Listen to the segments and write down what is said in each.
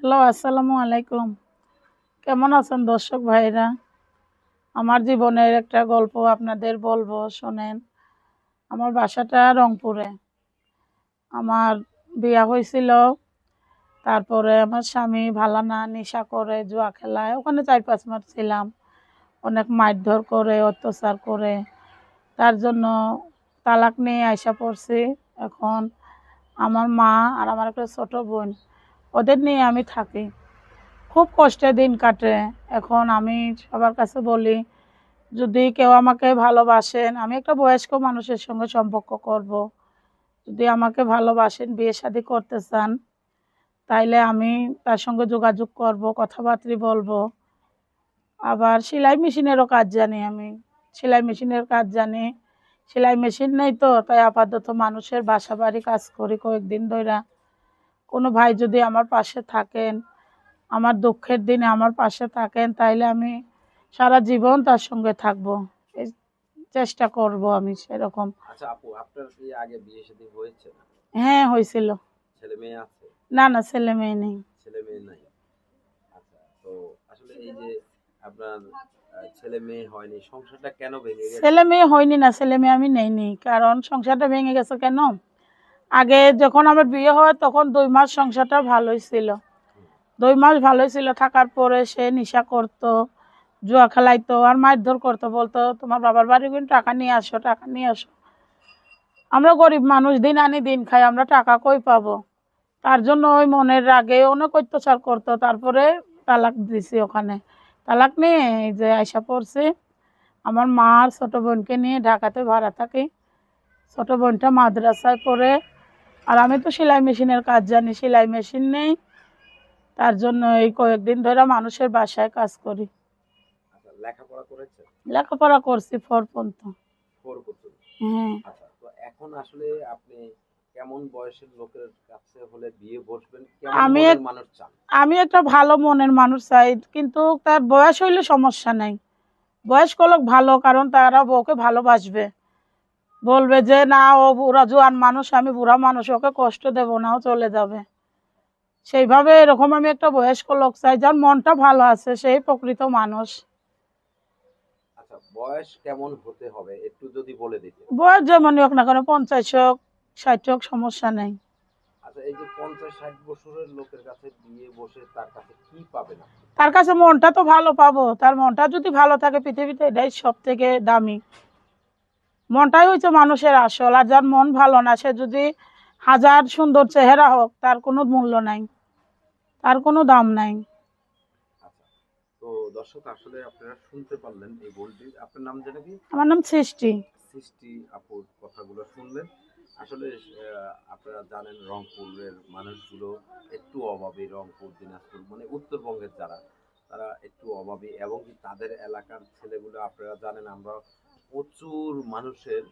Hello, আসসালামু আলাইকুম। কেমন আছেন দর্শক ভাইরা? আমার জীবনের একটা গল্প আপনাদের বলব, শোনেন। আমার বাসাটা রংপুরে। আমার বিয়া হয়েছিল, তারপরে আমার স্বামী ভালো না নেশা করে জুয়া খেলায়, ওখানে চার পাঁচ মাস ছিলাম। অনেক মারধর করে, অত্যাচার করে। তার জন্য তালাক নিয়ে আইসা পড়ছি। এখন আমার মা আর আমার একটা ছোট বোন। ওদের নিয়ে আমি থাকি। খুব কষ্টে দিন কাটে। এখন আমি সবার কাছে বলি, যদি কেউ আমাকে ভালোবাসেন, আমি একটা বয়স্ক মানুষের সঙ্গে সম্পর্ক করব। যদি আমাকে ভালোবাসেন, বিয়ে শাদি করতে চান, তাইলে আমি তার সঙ্গে যোগাযোগ করব, কথাবার্তা বলব। আবার সেলাই মেশিনেরও কাজ জানি আমি। সেলাই মেশিনের কাজ জানি। সেলাই মেশিন নেই তো, তাই আপাতত মানুষের বাসা বাড়ি কাজ করি কয়েকদিন ধরে কোনো ভাই যদি আমার পাশে থাকেন আমার দুঃখের দিনে আমার পাশে থাকেন তাইলে আমি সারা জীবন তার সঙ্গে থাকব। চেষ্টা করব আমি সেরকম। আচ্ছা আপু আপনার কি আগে বিয়ে শাদী হয়েছে? হ্যাঁ হয়েছিল। ছেলে মেয়ে আছে? না না ছেলে মেয়ে নেই। ছেলে মেয়ে নাই। আচ্ছা তো আসলে এই যে আপনার ছেলে মেয়ে হয়নি সংসারটা কেন ভেঙে গেছে? ছেলে মেয়ে হয়নি না ছেলে মেয়ে আমি নেইনি। কারণ সংসারটা ভেঙে গেছে কেন? আগে যখন আমার বিয়ে হয়, তখন দুই মাস সংসারটা ভালোই ছিল। দুই মাস ভালোই ছিল, থাকার পরে সে নেশা করতো, জুয়া খেলাইতো, আর মারধর করতো, বলতো, তোমার বাবার বাড়ি কিন্তু টাকা নিয়ে আসো, টাকা নিয়ে আসো। আমরা গরিব মানুষ, দিন আনি দিন খাই, আমরা টাকা কই পাবো? তার জন্য ওই মনের রাগে অনেক অত্যাচার করতো। তারপরে তালাক দিছি ওখানে। তালাক নিয়ে এই যে আয়সা পড়ছি, আমার মা আর ছোটো বোনকে নিয়ে ঢাকাতে ভাড়া থাকি। ছোটো বোনটা মাদ্রাসায় পড়ে আর আমি তো সেলাই মেশিনের কাজ জানি সেলাই মেশিন নেই। তার জন্য এই কয়েকদিন ধরে মানুষের বাসায় কাজ করি। আচ্ছা লেখাপড়া করেছে লেখাপড়া করছি ফোর পর্যন্ত। ফোর পর্যন্ত? হ্যাঁ। আচ্ছা তো এখন আসলে আপনি কেমন বয়সের লোকের কাছে হলে বিয়ে বসবেন? আমি মানুষ চান? আমি একটা ভালো মনের মানুষ চাই কিন্তু তার বয়স হইলে সমস্যা নাই। বয়স্ক লোক ভালো কারণ তারা বউকে ভালোবাসবে। বলবে যে না ও বুড়া জোয়ান মানুষ আমি বুড়া মানুষ ওকে কষ্ট দেবো না ও চলে যাবে। সেইভাবে এরকম আমি একটা বয়স্ক লোক চাই যার মনটা ভালো আছে সেই প্রকৃত মানুষ। আচ্ছা বয়স কেমন হতে হবে? একটু যদি বলে দিতে বয়স যেমনই হোক না কেন পঞ্চাশ হোক ষাট হোক সমস্যা নেই। আচ্ছা এই যে পঞ্চাশ ষাট বছরের লোকের কাছে বিয়ে বসে তার কাছে কি? তার কাছে মনটা তো ভালো পাবো। তার মনটা যদি ভালো থাকে পৃথিবীতে এটাই সব থেকে দামি। মনটাই হচ্ছে মানুষের আসল আর যার মন ভালো না সে যদি হাজার সুন্দর চেহারা হোক তার কোনো মূল্য নাই তার কোনো দাম নাই। আচ্ছা তো দর্শক আসলে আপনারা শুনতে পারলেন এই বোনটি আপনার নাম যেটা কি? আমার নাম সৃষ্টি। সৃষ্টি আপুর কথাগুলো শুনলেন। আসলে আপনারা জানেন রংপুরের মানুষগুলো একটু অভাবী রংপুর দিনাজপুর মানে উত্তরবঙ্গের যারা তারা একটু অভাবী এবং তাদের এলাকার ছেলেগুলো আপনারা জানেন আমরা প্রচুর মানুষের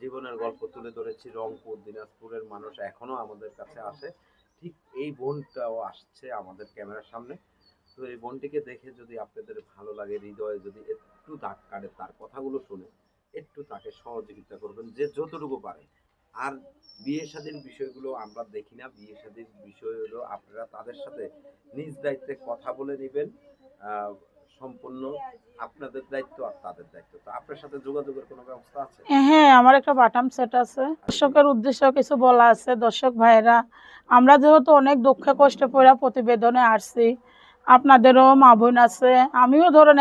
জীবনের গল্প তুলে ধরেছি। রংপুর, দিনাজপুরের মানুষ এখনও আমাদের কাছে আসে। ঠিক এই বোনটাও আসছে আমাদের ক্যামেরার সামনে। তো এই বোনটিকে দেখে যদি আপনাদের ভালো লাগে, হৃদয়ে যদি একটু দাগ কাটে তার কথাগুলো শুনে একটু তাকে সহযোগিতা করবেন যে যতটুকু পারে। আর বিয়ে শাদীর বিষয়গুলো আমরা দেখি না। বিয়ে শাদীর বিষয় হলো আপনারা তাদের সাথে নিজ দায়িত্বে কথা বলে নেবেন। সম্পূর্ণ আপনাদের দায়িত্ব আর তাদের দায়িত্ব। হ্যাঁ আমার একটা বাটাম সেট আছে। দর্শকের উদ্দেশ্যে কিছু বলা আছে। দর্শক ভাইরা আমরা যেহেতু অনেক দুঃখে কষ্টে পড়া প্রতিবেদনে আসছি, আপনাদেরও মা বোন আছে, আমিও ধরেন